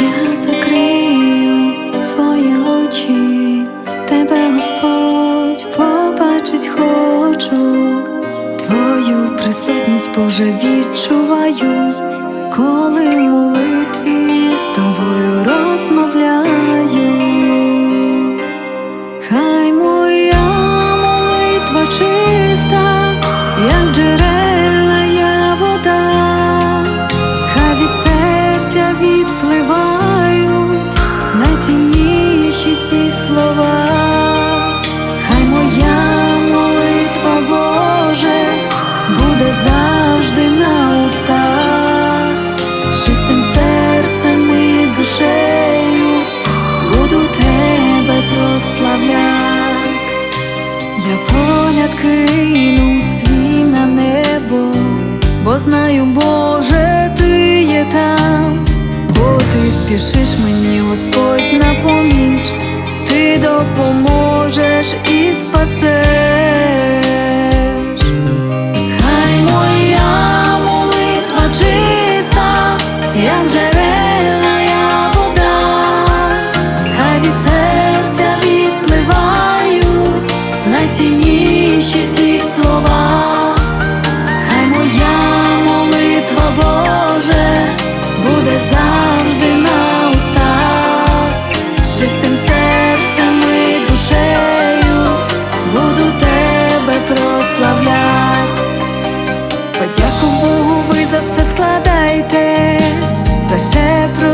я закрию свої очі, тебе, Господь, побачить хочу, твою присутність Боже відчуваю, коли. Я погляд кину свій на небо, бо знаю, Боже, ти є там, бо ти спішиш мені, Господь, на поміч, ти допоможеш. das cetro